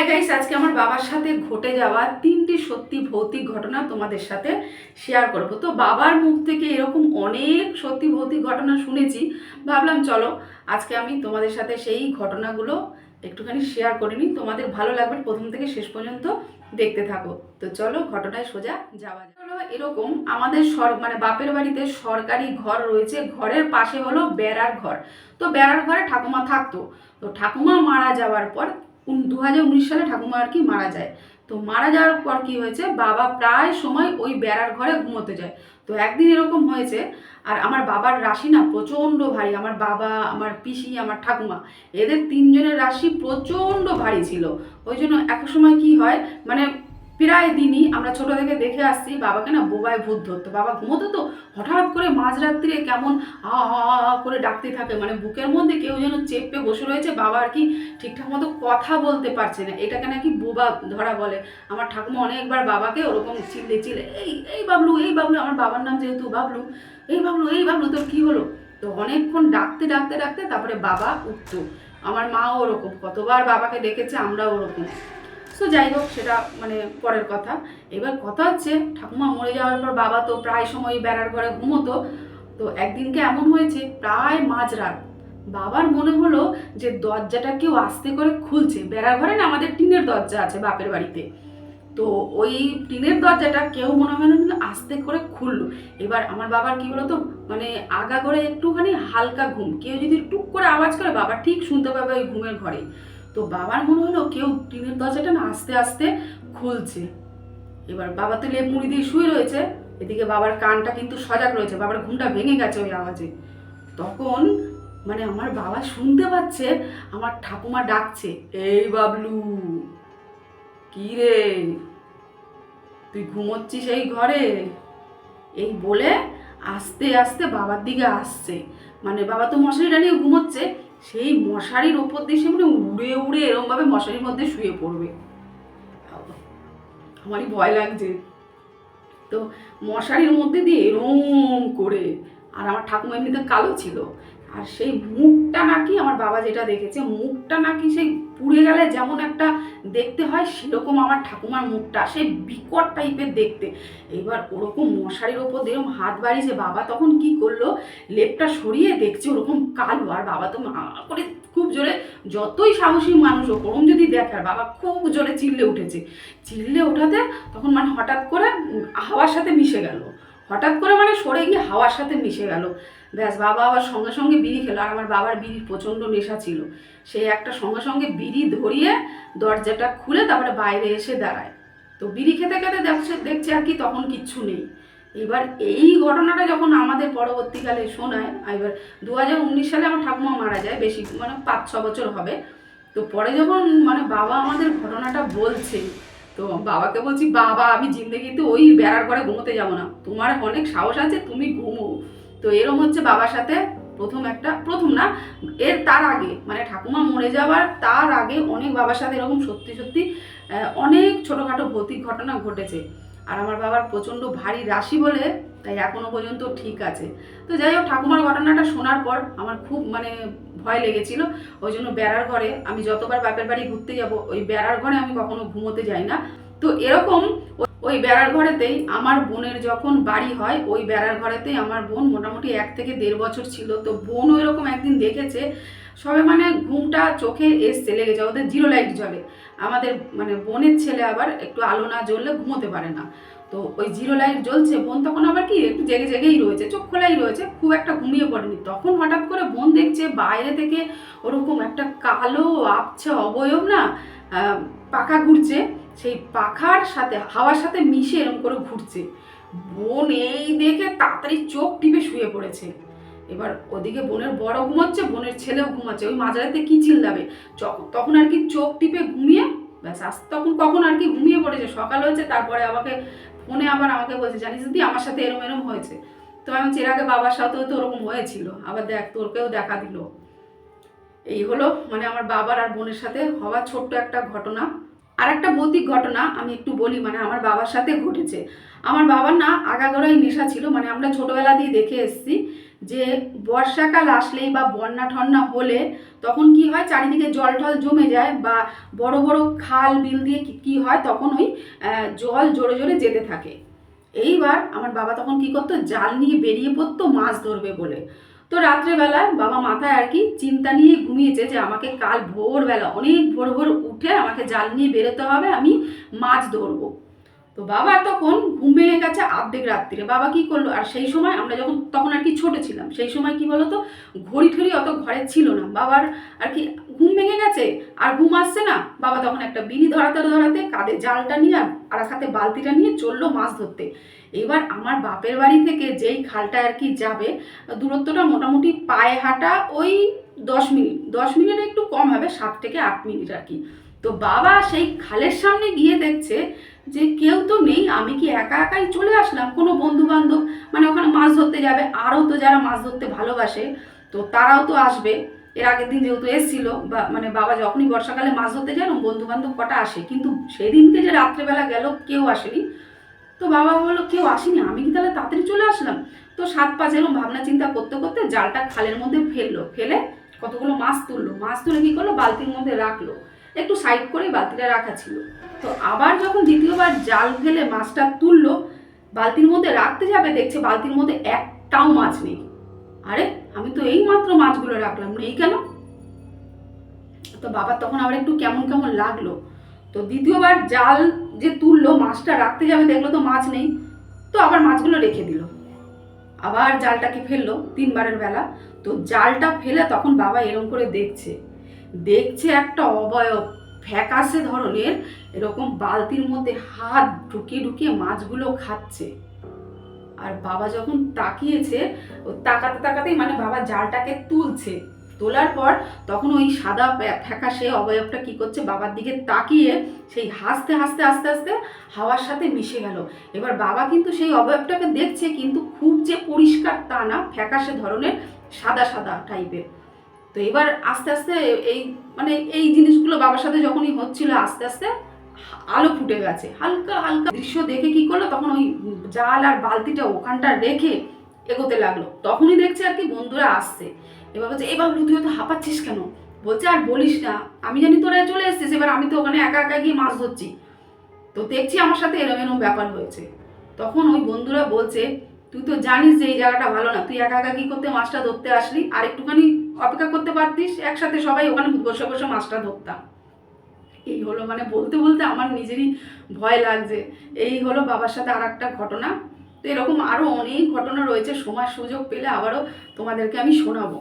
Hi guys আজকে আমার বাবার সাথে ঘটে যাওয়া তিনটি সত্যি ভৌতিক ঘটনা তোমাদের সাথে শেয়ার করব। তো বাবার মুখ থেকে এরকম অনেক সত্যি ভৌতিক ঘটনা শুনেছি। ভাবলাম চলো, আজকে আমি তোমাদের সাথে সেই ঘটনাগুলো একটুখানি শেয়ার করে নিই। তোমাদের ভালো লাগবে প্রথম থেকে শেষ পর্যন্ত দেখতে থাকো। তো চলো, ঘটনায় সোজা যাওয়া যাক। হলো এরকম আমাদের সর মানে বাপের বাড়িতে সরকারি ঘর রয়েছে। ঘরের পাশে হলো বেড়ার ঘর। তো বেড়ার ঘরে ঠাকুমা থাকতো। তো ঠাকুমা মারা যাওয়ার পর দু হাজার উনিশ সালে ঠাকুমা আর কি মারা যায়। তো মারা যাওয়ার পর কি হয়েছে? বাবা প্রায় সময় ওই বেড়ার ঘরে ঘুমোতে যায়। তো একদিন এরকম হয়েছে, আর আমার বাবার রাশি না প্রচণ্ড ভারী। আমার বাবা, আমার পিসি, আমার ঠাকুমা, এদের তিনজনের রাশি প্রচণ্ড ভারী ছিল। ওই জন্য এক সময় কি হয় মানে প্রায় দিনই আমরা ছোট থেকে দেখে আসছি বাবাকে না বোবায় ভূত ধরতো। বাবা ঘুমোতো তো, হঠাৎ করে মাঝরাত্রিরে কেমন আ করে ডাকতে থাকে। মানে বুকের মধ্যে কেউ যেন চেপে বসে রয়েছে, বাবা আর কি ঠিকঠাক মতো কথা বলতে পারছে না। এটাকে নাকি বোবা ধরা বলে। আমার ঠাকুমা অনেকবার বাবাকে ওরকম চিল্লে চিল্লে, এই এই বাবলু এই বাবলু, আমার বাবার নাম যেহেতু বাবলু, এই বাবলু এই বাবলু, তোর কী হলো? তো অনেকক্ষণ ডাকতে ডাকতে ডাকতে তারপরে বাবা উঠতো। আমার মাও ওরকম, কতবার বাবাকে ডেকেছে আমরাও ওরকম। তো যাই হোক সেটা মানে পরের কথা। এবার কথা হচ্ছে, ঠাকুমা মরে যাওয়ার পর বাবা তো প্রায় সময় বেড়ার ঘরে ঘুমোতো। তো একদিনকে এমন হয়েছে, প্রায় মাঝরাত বাবার মনে হলো যে দরজাটা কেউ আস্তে করে খুলছে। বেড়ার ঘরে না আমাদের টিনের দরজা আছে বাপের বাড়িতে। তো ওই টিনের দরজাটা কেউ মনে হয় না আস্তে করে খুললো। এবার আমার বাবার কি বলতো মানে আগা করে একটুখানি হালকা ঘুম। কেউ যদি টুক করে আওয়াজ করে, বাবা ঠিক শুনতে পাবে ওই ঘুমের ঘরে। তো বাবার মনে হলো কেউ টিনের দরজাটা না আস্তে আস্তে খুলছে। এবার বাবা তো লেপ মুড়ি দিয়ে শুয়ে রয়েছে। এদিকে বাবার কানটা কিন্তু সজাগ রয়েছে, বাবার ঘুমটা ভেঙে গেছে ওই আওয়াজে। তখন মানে আমার বাবা শুনতে পাচ্ছে, আমার ঠাকুমা ডাকছে, এই বাবলু, কি রে? তুই ঘুমোচ্ছিস এই ঘরে? এই বলে আস্তে আস্তে বাবার দিকে আসছে। মানে বাবা তো মশারিটা নিয়ে ঘুমোচ্ছে সেই মশারির ওপর দিয়ে সে মানে উড়ে উড়ে এরমভাবে মশারির মধ্যে শুয়ে পড়বে। আমারই ভয় লাগছে। তো মশারির মধ্যে দিয়ে এরম করে, আর আমার ঠাকুমা এমনিতে কালো ছিল আর সেই মুখটা নাকি আমার বাবা যেটা দেখেছে, মুখটা নাকি সেই পুড়ে গেলে যেমন একটা দেখতে হয়, সেরকম আমার ঠাকুমার মুখটা, সেই বিকট টাইপের দেখতে। এবার ওরকম মশারির ওপর এরকম হাত বাড়িয়েছে, বাবা তখন কি করল? লেপটা সরিয়ে দেখছে ওরকম কালো, আর বাবা তো করে খুব জোরে, যতই সাহসী মানুষ হোক, ওরম যদি দেখে, আর বাবা খুব জোরে চিল্লে উঠেছে। চিল্লে ওঠাতে তখন মানে হঠাৎ করে হাওয়ার সাথে মিশে গেল। হঠাৎ করে মানে সরে গিয়ে হাওয়ার সাথে মিশে গেল। ব্যাস, বাবা আবার সঙ্গে সঙ্গে বিড়ি খেলো, আর আমার বাবার বিড়ির প্রচণ্ড নেশা ছিল। সেই একটা সঙ্গে সঙ্গে বিড়ি ধরিয়ে দরজাটা খুলে তারপরে বাইরে এসে দাঁড়ায়। তো বিড়ি খেতে খেতে দেখছে দেখছে আর কি, তখন কিচ্ছু নেই। এবার এই ঘটনাটা যখন আমাদের পরবর্তীকালে শোনায় এবার দু হাজার উনিশ সালে আমার ঠাকুমা মারা যায়, বেশি মানে পাঁচ, ছ বছর হবে। তো পরে যখন মানে বাবা আমাদের ঘটনাটা বলছে, তো বাবাকে বলছি, বাবা, আমি জিন্দগিতে ওই বেড়ার ঘরে ঘুমোতে যাব না। তোমার অনেক সাহস আছে, তুমি ঘুমো। তো এরম হচ্ছে বাবার সাথে প্রথম একটা, প্রথম না, এর তার আগে মানে ঠাকুমা মরে যাওয়ার তার আগে অনেক বাবার সাথে এরকম সত্যি সত্যি অনেক ছোটোখাটো ভৌতিক ঘটনা ঘটেছে। আর আমার বাবার প্রচণ্ড ভারী রাশি বলে তাই এখনও পর্যন্ত ঠিক আছে। তো যাই হোক, ঠাকুমার ঘটনাটা শোনার পর আমার খুব মানে ভয় লেগেছিল। ওই জন্য বেড়ার ঘরে আমি যতবার বাপের বাড়ি ঘুরতে যাব, ওই বেড়ার ঘরে আমি কখনো ঘুমোতে যাই না। তো এরকম ওই বেড়ার ঘরেতেই আমার বোনের যখন বাড়ি হয়, ওই বেড়ার ঘরেতেই আমার বোন মোটামুটি এক থেকে দেড় বছর ছিল। তো বোনও এরকম একদিন দেখেছে, সবে মানে ঘুমটা চোখে এসছে, লেগে যায়, ওদের জিরো লাইট জ্বলে। আমাদের মানে বোনের ছেলে আবার একটু আলো না জ্বললে ঘুমোতে পারে না। তো ওই জিরো লাইট জ্বলছে, বোন তখন আবার কি একটু জেগে জেগেই রয়েছে, চোখ খোলাই রয়েছে, খুব একটা ঘুমিয়ে পড়েনি। তখন হঠাৎ করে বোন দেখছে, বাইরে থেকে ওরকম একটা কালো, আবছা অবয়ব না পাকা ঘুরছে। সেই পাখার সাথে, হাওয়ার সাথে মিশে এরকম করে ঘুরছে। বোন এই দেখে তাড়াতাড়ি চোখ টিপে শুয়ে পড়েছে। এবার ওদিকে বোনের বড় ঘুমাচ্ছে, বোনের ছেলেও ঘুমাচ্ছে। ওই মাঝরাতে কি চিল্লাবে? তখন আর কি চোখ টিপে ঘুমিয়ে, ব্যাস আস তখন কখন আর কি ঘুমিয়ে পড়েছে? সকাল হয়েছে, তারপরে আমাকে ফোনে আবার আমাকে বলছে, জানিস দিদি, আমার সাথে এরম এরম হয়েছে। তো আমি এর আগে বাবার সাথেও তো ওরকম হয়েছিল। আবার দেখ, তোরকেও দেখা দিল। এই হলো মানে আমার বাবার আর বোনের সাথে হওয়া ছোট্ট একটা ঘটনা। আর একটা ভৌতিক ঘটনা আমি একটু বলি মানে আমার বাবার সাথে ঘটেছে। আমার বাবার না আগাগোড়াই নেশা ছিল মানে আমরা ছোটবেলা দিয়ে দেখে এসছি যে বর্ষাকাল আসলেই বা বন্যা ঠন্যা হলে তখন কি হয়, চারিদিকে জল টল জমে যায় বা বড় বড় খাল, বিল দিয়ে কি হয়, তখন ওই জল জোরে জোরে যেতে থাকে। এইবার আমার বাবা তখন কি করতো, জাল নিয়ে বেরিয়ে পড়তো মাছ ধরবে বলে। তো রাত্রেবেলা বাবা মাথায় আর কি চিন্তা নিয়ে ঘুমিয়েছে যে আমাকে কাল ভোরবেলা অনেক ভোর ভোর উঠে আমাকে জাল নিয়ে বেরোতে হবে, আমি মাছ ধরবো। তো বাবা তখন ঘুম ভেঙে গেছে অর্ধেক রাত্রিরে। বাবা কি করল? আর সেই সময় আমরা যখন, তখন আর কি ছোট ছিলাম, সেই সময় কি বলতো? ঘড়ি ঠড়ি অত ঘরে ছিল না। বাবার আর কি ঘুম ভেঙে গেছে, আর ঘুম আসছে না। বাবা তখন একটা বিড়ি ধরাতে ধরাতে কাঁধে জালটা নিয়ে আর আর এক হাতে বালতিটা নিয়ে চলল মাছ ধরতে। এবার আমার বাপের বাড়ি থেকে যেই খালটা আর কি যাবে, দূরত্বটা মোটামুটি পায়ে হাঁটা ওই দশ মিনিট। দশ মিনিট একটু কম হবে, সাত থেকে আট মিনিট আর কি। তো বাবা সেই খালের সামনে গিয়ে দেখছে যে কেউ তো নেই, আমি কি একা একাই চলে আসলাম? কোনো বন্ধু বান্ধব মানে ওখানে মাছ ধরতে যাবে, আরও তো যারা মাছ ধরতে ভালোবাসে, তো তারাও তো আসবে। এর আগের দিন যেহেতু এসেছিল, বা মানে বাবা যখনই বর্ষাকালে মাছ ধরতে যায় বন্ধু বান্ধব কটা আসে। কিন্তু সেদিনকে যে রাত্রেবেলা গেল, কেউ আসেনি। তো বাবা বলল, কেউ আসেনি? আমি কি তাহলে তাড়াতাড়ি চলে আসলাম? তো সাত পাঁচ এরকম ভাবনা চিন্তা করতে করতে জালটা খালের মধ্যে ফেলল, ফেলে কতগুলো মাছ তুললো। মাছ তুলে কি করল? বালতির মধ্যে রাখল। একটু সাইড করে বালতিটা রাখা ছিল। তো আবার যখন দ্বিতীয়বার জাল ফেলে মাছটা তুললো, বালতির মধ্যে রাখতে যাবে, দেখছে বালতির মধ্যে একটাও মাছ নেই। আরে, আমি তো এই মাত্র মাছগুলো রাখলাম, নেই কেন? তো বাবার তখন আবার একটু কেমন কেমন লাগল। তো দ্বিতীয়বার জাল যে তুললো, মাছটা রাখতে যাবে, দেখল তো মাছ নেই। তো আবার মাছগুলো রেখে দিল। আবার জালটাকে ফেলল তিনবারের বেলা। তো জালটা ফেলে তখন বাবা এরকম করে দেখছে। দেখছে একটা অবয়ব ফ্যাকাশে ধরনের, এরকম বালতির মধ্যে হাত ঢুকিয়ে ঢুকিয়ে মাছগুলো খাচ্ছে। আর বাবা যখন তাকিয়েছে, ও তাকাতে তাকাতেই মানে বাবা জালটাকে তুলছে। তোলার পর তখন ওই সাদা ফ্যা- ফ্যাকাশে অবয়বটা কি করছে, বাবার দিকে তাকিয়ে সেই হাসতে হাসতে আস্তে আস্তে হাওয়ার সাথে মিশে গেল। এবার বাবা কিন্তু সেই অবয়বটাকে দেখছে, কিন্তু খুব যে পরিষ্কার তা না, ফ্যাকাশে ধরনের সাদা সাদা টাইপের তো এবার আস্তে আস্তে এই মানে এই জিনিসগুলো বাবার সাথে যখনই হচ্ছিল, আস্তে আস্তে আলো ফুটে গেছে। হালকা হালকা দৃশ্য দেখে কি করল? তখন ওই জাল আর বালতিটা ওখানটা রেখে এগোতে লাগল। তখনই দেখছে আর কি বন্ধুরা আসছে। এবার বলছে এবার তুই তো হাঁপাচ্ছিস কেন? বলছে, আর বলিস না, আমি জানি তোরা চলে এসছিস, এবার আমি তো ওখানে একা একা গিয়ে মাছ ধরছি। তো দেখছি আমার সাথে এরম এরম ব্যাপার হয়েছে। তখন ওই বন্ধুরা বলছে, তুই তো জানিস যে এই জায়গাটা ভালো না, তুই একা একা কি করতে মাছটা ধরতে আসলি? আর একটুখানি অপেক্ষা করতে পারতিস? একসাথে সবাই ওখানে বসে বসে মাছটা ধরতাম। এই হলো মানে বলতে বলতে আমার নিজেরই ভয় লাগছে। এই হলো বাবার সাথে আর একটা ঘটনা। তো এরকম আরও অনেক ঘটনা রয়েছে। সময় সুযোগ পেলে আবারও তোমাদেরকে আমি শোনাবো।